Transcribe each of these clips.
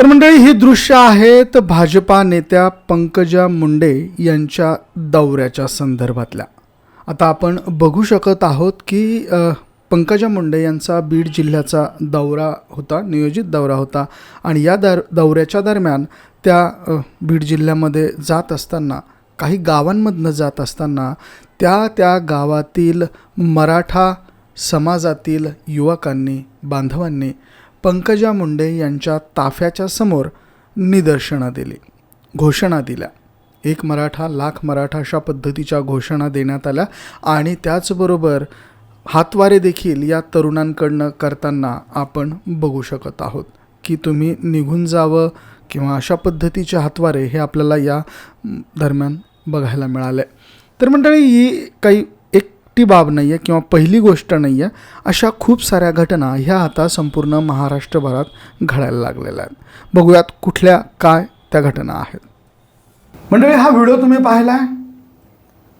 तर मंडळी ही दृश्य आहेत भाजपा नेत्या पंकजा मुंडे यांच्या दौऱ्याच्या संदर्भातल्या. आता आपण बघू शकत आहोत की पंकजा मुंडे यांचा बीड जिल्ह्याचा दौरा होता नियोजित दौरा होता आणि या दर दौऱ्याच्या दरम्यान त्या बीड जिल्ह्यामध्ये जात असताना काही गावांमधनं जात असताना त्या त्या गावातील मराठा समाजातील युवकांनी बांधवांनी पंकजा मुंडे यांच्या ताफ्याच्या समोर निदर्शनं दिली. घोषणा दिल्या. एक मराठा लाख मराठा अशा पद्धतीच्या घोषणा देण्यात आल्या आणि त्याचबरोबर हातवारे देखील या तरुणांकडनं करताना आपण बघू शकत आहोत. की तुम्ही निघून जावं किंवा अशा पद्धतीचे हातवारे हे आपल्याला या दरम्यान बघायला मिळाले. तर मंडळी ही काही एकटी बाब नाही आहे किंवा पहिली गोष्ट नाही आहे अशा खूप साऱ्या घटना ह्या आता संपूर्ण महाराष्ट्रभरात घडायला लागलेल्या आहेत. बघूयात कुठल्या काय त्या घटना आहेत. मंडळी हा व्हिडिओ तुम्ही पाहिला आहे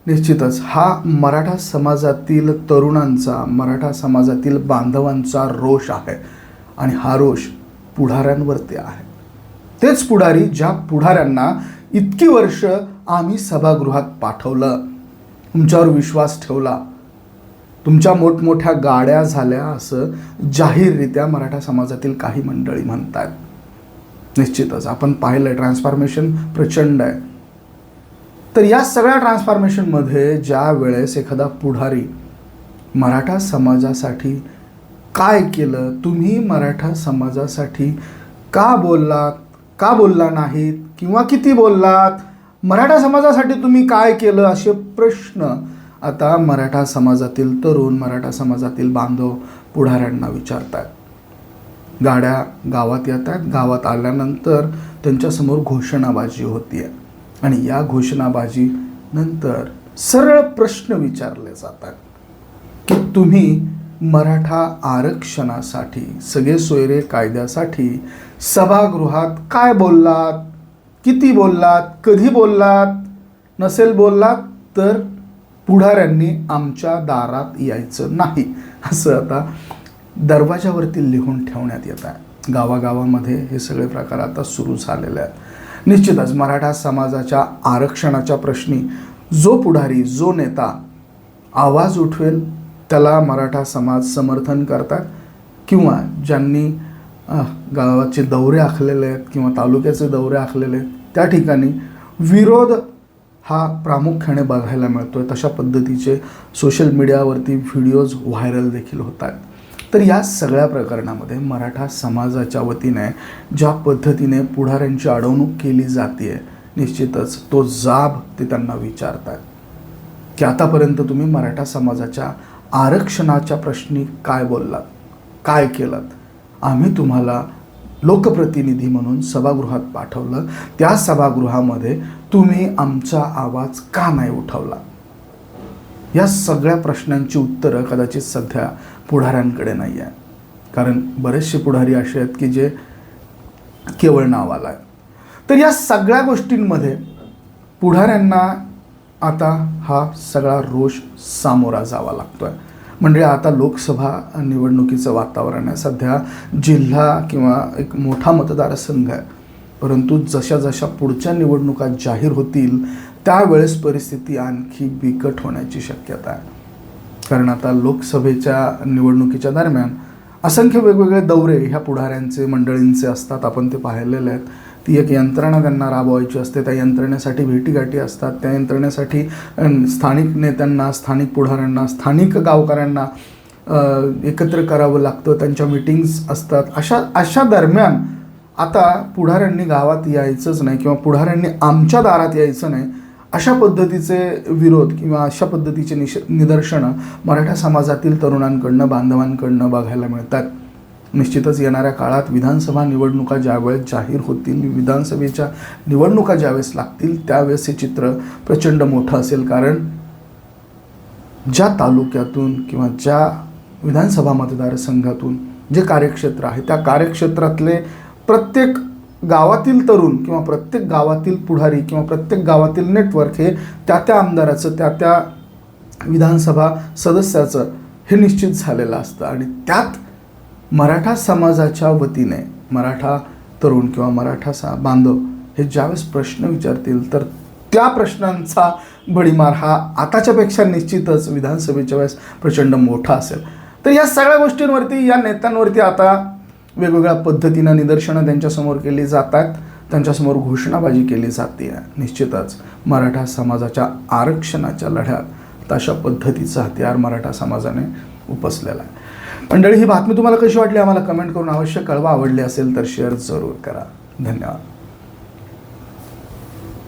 निश्चितच. हा मराठा समाजातील तरुणांचा मराठा समाजातील बांधवांचा रोष आहे आणि हा रोष पुढाऱ्यांवरती आहे. तेच पुढारी ज्या पुढाऱ्यांना इतकी वर्ष आम्ही सभागृहात पाठवलं तुमच्यावर विश्वास ठेवला तुमच्या मोठमोठ्या गाड्या झाल्या असं जाहीररित्या मराठा समाजातील काही मंडळी म्हणतात निश्चितच आपण पाहिलं ट्रान्सफॉर्मेशन प्रचंड आहे. तर या सगळ्या ट्रान्सफॉर्मेशनमध्ये ज्या वेळेस एखादा पुढारी मराठा समाजासाठी काय केलं तुम्ही मराठा समाजासाठी का बोललात का बोलला नाहीत किंवा किती बोललात मराठा समाजासाठी तुम्ही काय केलं असे प्रश्न आता मराठा समाजातील तरुण मराठा समाजातील बांधव पुढाऱ्यांना विचारतात. गाड्या गावात येतात. गावात आल्यानंतर त्यांच्यासमोर घोषणाबाजी होतीये. आणि या घोषणाबाजी नंतर सरळ प्रश्न विचारले जातात की तुम्ही मराठा आरक्षणासाठी सगळे सोयरे कायद्यासाठी सभागृहात काय बोललात? किती बोललात? कधी बोललात? नसेल बोललात? तर पुढाऱ्यांनी आमच्या दारात यायचं नाही. असं आता दरवाजावरती लिहून ठेवण्यात येत आहे. गावागावामध्ये हे सगळे प्रकार आता सुरू झालेले आहेत. निश्चितच मराठा समाजाच्या आरक्षणाच्या प्रश्नी जो पुढारी जो नेता आवाज उठवेल त्याला मराठा समाज समर्थन करतात किंवा ज्यांनी गावाचे दौरे आखलेले आहेत किंवा तालुक्याचे दौरे आखलेले आहेत त्या ठिकाणी विरोध हा प्रामुख्याने बघायला मिळतो आहे तशा पद्धतीचे सोशल मीडियावरती व्हिडिओज व्हायरल देखील होत आहेत तर या सगळ्या प्रकरणामध्ये मराठा समाजाच्या वतीने ज्या पद्धतीने पुढाऱ्यांची अडवणूक केली जाते निश्चितच तो जाब ते त्यांना विचारतात. की आतापर्यंत तुम्ही मराठा समाजाच्या आरक्षणाच्या प्रश्नी काय बोललात? काय केलं आम्ही तुम्हाला लोकप्रतिनिधी म्हणून सभागृहात पाठवलं. त्या सभागृहामध्ये तुम्ही आमचा आवाज का नाही उठवला? या सगळ्या प्रश्नांची उत्तरं कदाचित सध्या पुढाऱ्यांकडे नाही आहे कारण बरेचसे पुढारी असे आहेत की जे केवळ नावाला आहे तर या सगळ्या गोष्टींमध्ये पुढाऱ्यांना आता हा सगळा रोष सामोरा जावा लागतोय. म्हणजे आता लोकसभा निवडणुकीचं वातावरण आहे. सध्या जिल्हा किंवा एक मोठा मतदारसंघ आहे. परंतु जशा जशा पुढच्या निवडणुका जाहीर होतील त्यावेळेस परिस्थिती आणखी बिकट होण्याची शक्यता आहे. कारण आता लोकसभेच्या निवडणुकीच्या दरम्यान असंख्य वेगवेगळे दौरे ह्या पुढाऱ्यांचे मंडळींचे असतात. आपण ते पाहिलेले आहेत. ती एक यंत्रणा त्यांना राबवायची असते. त्या यंत्रणेसाठी भेटीगाठी असतात. त्या यंत्रणेसाठी स्थानिक नेत्यांना स्थानिक पुढाऱ्यांना स्थानिक गावकऱ्यांना एकत्र करावं लागतं. त्यांच्या मिटिंग्स असतात. अशा अशा दरम्यान आता पुढाऱ्यांनी गावात यायचंच नाही किंवा पुढाऱ्यांनी आमच्या दारात यायचं नाही अशा पद्धतीचे विरोध किंवा अशा पद्धतीचे निश निदर्शनं मराठा समाजातील तरुणांकडनं बांधवांकडनं बघायला मिळतात. निश्चितच येणाऱ्या काळात विधानसभा निवडणुका ज्यावेळेस जाहीर होतील विधानसभेच्या निवडणुका ज्यावेळेस लागतील त्यावेळेस हे चित्र प्रचंड मोठं असेल. कारण ज्या तालुक्यातून किंवा ज्या विधानसभा मतदारसंघातून जे कार्यक्षेत्र आहे त्या कार्यक्षेत्रातले प्रत्येक गावातील तरुण किंवा प्रत्येक गावातील पुढारी किंवा प्रत्येक गावातील नेटवर्क हे त्या त्या आमदाराचं त्या त्या विधानसभा सदस्याचं हे निश्चित झालेलं असतं. आणि त्यात मराठा समाजाच्या वतीने मराठा तरुण किंवा मराठा सा बांधव हे ज्यावेळेस प्रश्न विचारतील तर त्या प्रश्नांचा भडीमार हा आताच्यापेक्षा निश्चितच विधानसभेच्या वेळेस प्रचंड मोठा असेल. तर या सगळ्या गोष्टींवरती या नेत्यांवरती आता वेगवेगळ्या पद्धतीनं निदर्शनं त्यांच्यासमोर केली जातात. त्यांच्यासमोर घोषणाबाजी केली जाते. निश्चितच मराठा समाजाच्या आरक्षणाच्या लढ्यात तशा पद्धतीचं हत्यार मराठा समाजाने उपसलेला आहे. मंडळी ही बातमी तुम्हाला कशी वाटली? आम्हाला कमेंट करून अवश्य कळवा. आवडली असेल तर शेअर जरूर करा. धन्यवाद.